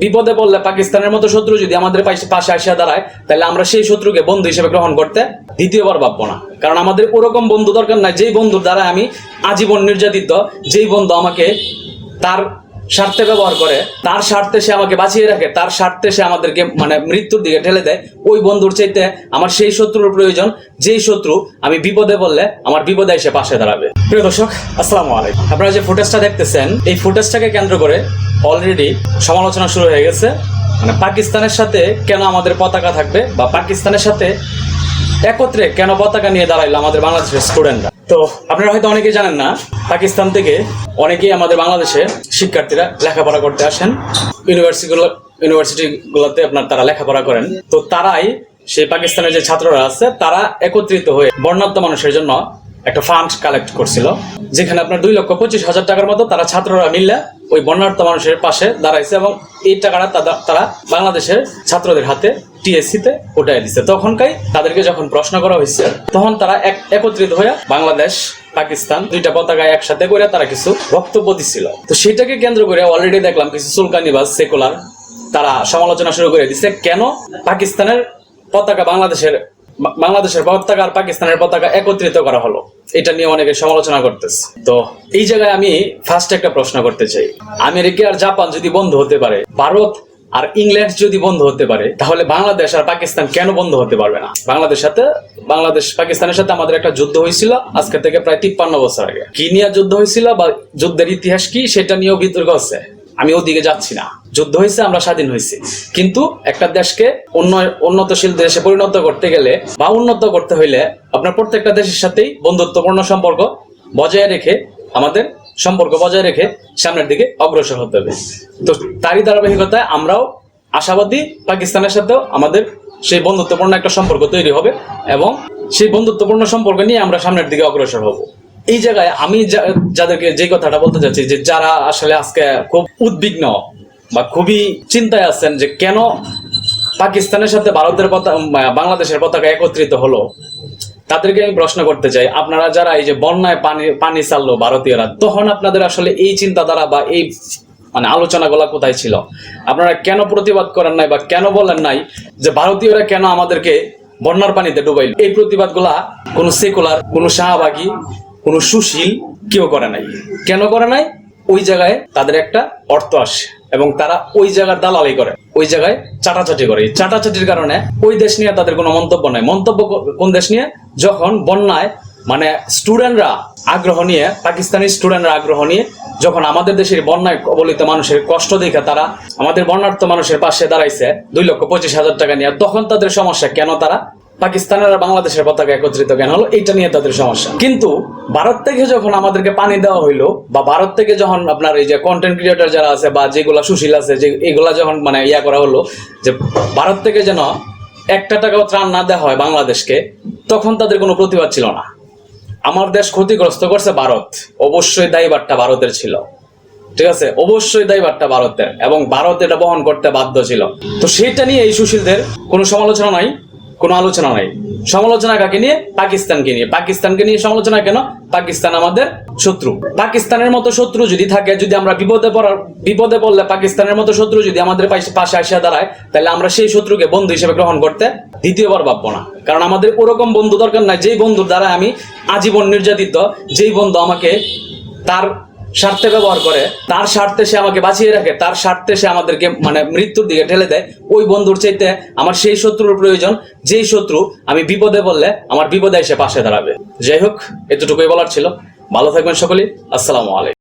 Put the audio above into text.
বিপদে পড়লে পাকিস্তানের মতো শত্রু যদি আমাদের পাশে পাশে আসিয়া দাঁড়ায়, তাহলে আমরা সেই শত্রুকে বন্ধু হিসেবে গ্রহণ করতে দ্বিতীয়বার ভাববো না। কারণ আমাদের ওরকম বন্ধু দরকার নাই, যেই বন্ধুর দ্বারা আমি আজীবন নির্যাতিত, যেই বন্ধু আমাকে তার স্বার্থে ব্যবহার করে, তার স্বার্থে সে আমাকে বাঁচিয়ে রাখে, তার স্বার্থে সে আমাদেরকে মানে মৃত্যুর দিকে ঠেলে দেয়। ওই বন্ধুর চাইতে আমার সেই শত্রুর প্রয়োজন, যেই শত্রু আমি বিপদে বললে আমার বিপদে এসে পাশে দাঁড়াবে। প্রিয় দর্শক, আসসালামু আলাইকুম। আপনারা যে ফুটেজটা দেখতেছেন, এই ফুটেজটাকে কেন্দ্র করে অলরেডি সমালোচনা শুরু হয়ে গেছে। মানে পাকিস্তানের সাথে কেন আমাদের পতাকা থাকবে বা পাকিস্তানের সাথে একত্রে কেন পতাকা নিয়ে দাঁড়াইলো আমাদের বাংলাদেশের স্টুডেন্টরা তো আপনারা হয়তো অনেকেই জানেন না, পাকিস্তান থেকে অনেকেই আমাদের বাংলাদেশে শিক্ষার্থীরা লেখাপড়া করতে আসেন। ইউনিভার্সিটিগুলো ইউনিভার্সিটিগুলোতে আপনার তারা লেখাপড়া করেন। তো তারাই সেই পাকিস্তানের যে ছাত্ররা আছে, তারা একত্রিত হয়ে বর্ণাঢ্য মানুষের জন্য একটা ফান্ড কালেক্ট করছিল, যেখানে আপনার দুই লক্ষ পঁচিশ হাজার টাকার মতো তারা ছাত্ররা মিললে ওই বর্ণাঢ্য মানুষের পাশে দাঁড়াইছে এবং এই টাকাটা তারা বাংলাদেশের ছাত্রদের হাতে টিএসসি তে উঠাই দিচ্ছে তখনকাই তাদেরকে যখন প্রশ্ন করা হয়েছে, তখন তারা একত্রিত হয়ে বাংলাদেশ, পাকিস্তান দুইটা পতাকা একসাথে করে তারা কিছু বক্তব্য দিছিল। তো সেটাকে কেন্দ্র করে অলরেডি দেখলাম কিছু সুলকানিবাজ সেকুলার তারা সমালোচনা শুরু করে দিচ্ছে কেন পাকিস্তানের পতাকা বাংলাদেশের বাংলাদেশের পতাকা আর পাকিস্তানের পতাকা একত্রিত করা হলো, এটা নিয়ে অনেকে সমালোচনা করতেছে। তো এই জায়গায় আমি ফার্স্ট একটা প্রশ্ন করতে চাই। আমেরিকা আর জাপান যদি বন্ধ হতে পারে, ভারত আর ইংল্যান্ড যদি বন্ধ হতে পারে, তাহলে বাংলাদেশ আর পাকিস্তান কেন বন্ধ হতে পারবে না? বাংলাদেশ সাথে, বাংলাদেশ পাকিস্তানের সাথে আমাদের একটা যুদ্ধ হয়েছিল আজকে থেকে প্রায় তিপ্পান্ন বছর আগে। কি নিয়ে যুদ্ধ হয়েছিল বা যুদ্ধের ইতিহাস কি, সেটা নিয়েও বিতর্ক আছে। আমি ওদিকে যাচ্ছি না। যুদ্ধ হয়েছে, আমরা স্বাধীন হয়েছি। কিন্তু একটা দেশকে অন্য উন্নতশীল দেশে পরিণত করতে গেলে বা উন্নত করতে হইলে আপনার প্রত্যেকটা দেশের সাথেই বন্ধুত্বপূর্ণ সম্পর্ক বজায় রেখে আমাদের সম্পর্ক বজায় রেখে সামনের দিকে অগ্রসর হতে হবে। তো তারই ধারাবাহিকতায় আমরাও আশাবাদী পাকিস্তানের সাথেও আমাদের সেই বন্ধুত্বপূর্ণ একটা সম্পর্ক তৈরি হবে এবং সেই বন্ধুত্বপূর্ণ সম্পর্ক নিয়ে আমরা সামনের দিকে অগ্রসর হব। এই জায়গায় আমি যাদেরকে যে কথাটা বলতে চাচ্ছি যে যারা আসলে আজকে খুব উদ্বিগ্ন বা খুবই চিন্তায় আছেন যে কেন পাকিস্তানের সাথে ভারতের পতাকা বাংলাদেশের পতাকা একত্রিত হলো তাদেরকে আমি প্রশ্ন করতে চাই, আপনারা যারা এই যে বন্যায় পানি পানি চাললো ভারতীয়রা, তখন আপনাদের আসলে এই চিন্তাধারা বা এই মানে আলোচনাগুলো কোথায় ছিল? আপনারা কেন প্রতিবাদ করেন নাই বা কেন বলেন নাই যে ভারতীয়রা কেন আমাদেরকে বন্যার পানিতে ডুবাইল? এই প্রতিবাদগুলা কোনো সেকুলার, কোনো শাহবাগী, কোনো সুশীল কেউ করে নাই। কেন করে নাই? ওই জায়গায় তাদের একটা অর্থ আসে। এবং তারা ওই জায়গার দালালি করে, ওই জায়গায় চাটাচাটি করে। চাটাচাটির কারণে ওই দেশ নিয়ে তাদের কোনো মন্তব্য নাই। মন্তব্য কোন দেশ নিয়ে? যখন বন্যায় মানে স্টুডেন্টরা আগ্রহ নিয়ে, পাকিস্তানি স্টুডেন্টরা আগ্রহ নিয়ে, যখন আমাদের দেশের বন্যায় কবলিত মানুষের কষ্ট দেখে তারা আমাদের বন্যার্থ মানুষের পাশে দাঁড়াইছে, দুই লক্ষ পঁচিশ হাজার টাকা নিয়ে, তখন তাদের সমস্যা, কেন তারা পাকিস্তানের আর বাংলাদেশের পতাকা একত্রিত কেন হলো? এইটা নিয়ে তাদের সমস্যা। কিন্তু ভারত থেকে যখন আমাদেরকে পানি দেওয়া হইল, বা ভারত থেকে যখন আপনার এই যে কন্টেন্ট ক্রিয়েটর যারা আছে, বা যেগুলা সুশীল আছে, যে এগুলা যখন মানে ইয়া করা হলো, যে ভারত থেকে যেন একটা টাকাও ত্রাণ না দেওয়া হয় বাংলাদেশকে, তখন তাদের কোনো প্রতিবাদ ছিল না। আমার দেশ ক্ষতিগ্রস্ত করছে ভারত। অবশ্যই দায়ীবারটা ভারতের ছিল। ঠিক আছে? অবশ্যই দায়ীবারটা ভারতের। এবং ভারত এটা বহন করতে বাধ্য ছিল। তো সেটা নিয়ে এই সুশীলদের কোনো সমালোচনা নাই। কোনো আলোচনা নাই। সমালোচনা কাকে নিয়ে? পাকিস্তানকে নিয়ে। পাকিস্তানকে নিয়ে সমালোচনা কেন? পাকিস্তান আমাদের শত্রু। পাকিস্তানের মতো শত্রু যদি থাকে, যদি আমরা বিপদে পড়ার বিপদে পড়লে পাকিস্তানের মতো শত্রু যদি আমাদের পাশে আসিয়া দাঁড়ায়, তাহলে আমরা সেই শত্রুকে বন্ধু হিসেবে গ্রহণ করতে দ্বিতীয়বার ভাববো না। কারণ আমাদের ওরকম বন্ধু দরকার নাই, যেই বন্ধুর দ্বারা আমি আজীবন নির্যাতিত, যেই বন্ধু আমাকে তার স্বার্থে ব্যবহার করে, তার স্বার্থে সে আমাকে বাঁচিয়ে রাখে, তার স্বার্থে সে আমাদেরকে মানে মৃত্যুর দিকে ঠেলে দেয়। ওই বন্ধুর চাইতে আমার সেই শত্রুর প্রয়োজন, যেই শত্রু আমি বিপদে বললে আমার বিপদে এসে পাশে দাঁড়াবে। যাই হোক, এতটুকুই বলার ছিল। ভালো থাকবেন সকলেই। আসসালামু আলাইকুম।